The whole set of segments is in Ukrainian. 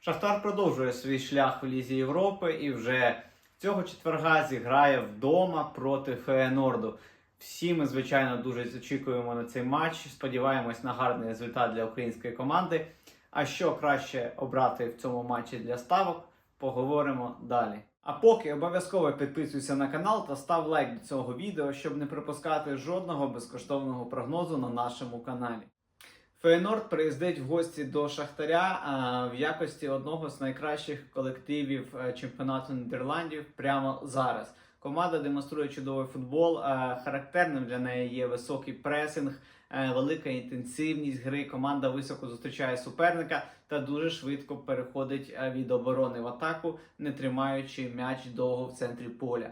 Шахтар продовжує свій шлях в Лізі Європи і вже цього четверга зіграє вдома проти Феєнорду. Всі ми, звичайно, дуже очікуємо на цей матч. Сподіваємось на гарний результат для української команди. А що краще обрати в цьому матчі для ставок, поговоримо далі. А поки обов'язково підписуйся на канал та став лайк до цього відео, щоб не пропускати жодного безкоштовного прогнозу на нашому каналі. Фейнорд приїздить в гості до Шахтаря в якості одного з найкращих колективів е, чемпіонату Нідерландів прямо зараз. Команда демонструє чудовий футбол. е, Характерним для неї є високий пресинг, е, велика інтенсивність гри. Команда високо зустрічає суперника та дуже швидко переходить від оборони в атаку, не тримаючи м'яч довго в центрі поля.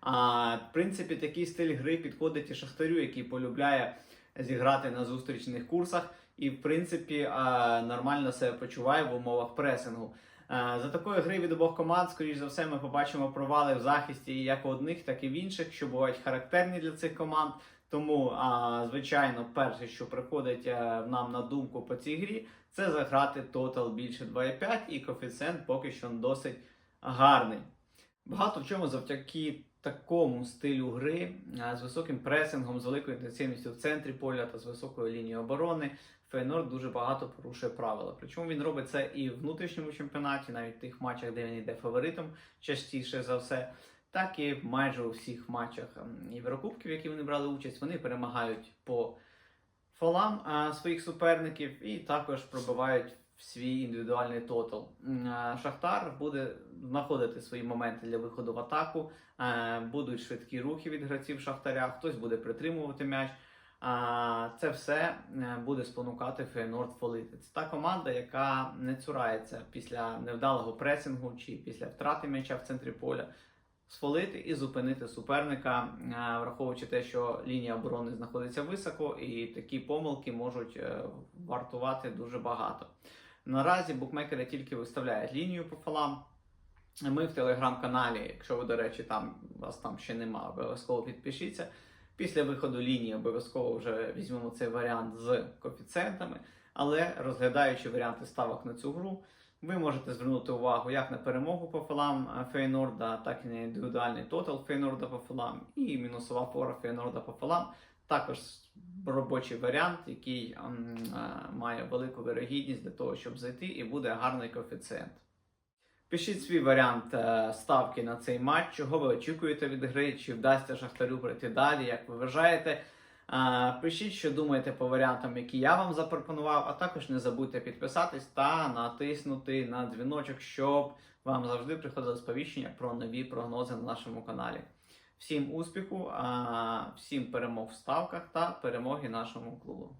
А, в принципі, такий стиль гри підходить і Шахтарю, який полюбляє зіграти на зустрічних курсах і, в принципі, нормально себе почуває в умовах пресингу. За такої гри від обох команд, скоріш за все, ми побачимо провали в захисті як у одних, так і в інших, що бувають характерні для цих команд. Тому, а, звичайно, перше, що приходить е, нам на думку по цій грі, це заграти тотал більше 2,5 і коефіцієнт поки що досить гарний. Багато в чому завдяки такому стилю гри з високим пресингом, з великою інтенсивністю в центрі поля та з високою лінією оборони. Фейнорд дуже багато порушує правила. Причому він робить це і в внутрішньому чемпіонаті, навіть в тих матчах, де він йде фаворитом частіше за все, так і майже у всіх матчах ем, Єврокубків, які вони брали участь, вони перемагають по фолам своїх суперників і також пробивають в свій індивідуальний тотал. Шахтар буде знаходити свої моменти для виходу в атаку. е, Будуть швидкі рухи від гравців Шахтаря, хтось буде притримувати м'яч. Це все е, буде спонукати Фейнорд фолити. Це та команда, яка не цурається після невдалого пресингу чи після втрати м'яча в центрі поля. Сфолити і зупинити суперника, е, враховуючи те, що лінія оборони знаходиться високо, і такі помилки можуть е, вартувати дуже багато. Наразі букмекери тільки виставляють лінію по фалам. Ми в телеграм-каналі, якщо ви, до речі, там вас там ще нема, обов'язково підпишіться. Після виходу лінії обов'язково вже візьмемо цей варіант з коефіцієнтами, але розглядаючи варіанти ставок на цю гру, ви можете звернути увагу як на перемогу по фалам е, Фейнорда, так і на індивідуальний тотал Фейнорда по фалам, і мінусова фора Фейнорда по фалам. Також робочий варіант, який е, має велику вирогідність для того, щоб зайти, і буде гарний коефіцієнт. Пишіть свій варіант е, ставки на цей матч, чого ви очікуєте від гри, чи вдасться Шахтарю пройти далі, як ви вважаєте. Е, Пишіть, що думаєте по варіантам, які я вам запропонував, а також не забудьте підписатись та натиснути на дзвіночок, щоб вам завжди приходило сповіщення про нові прогнози на нашому каналі. Всім успіху, всім перемог в ставках та перемоги нашому клубу.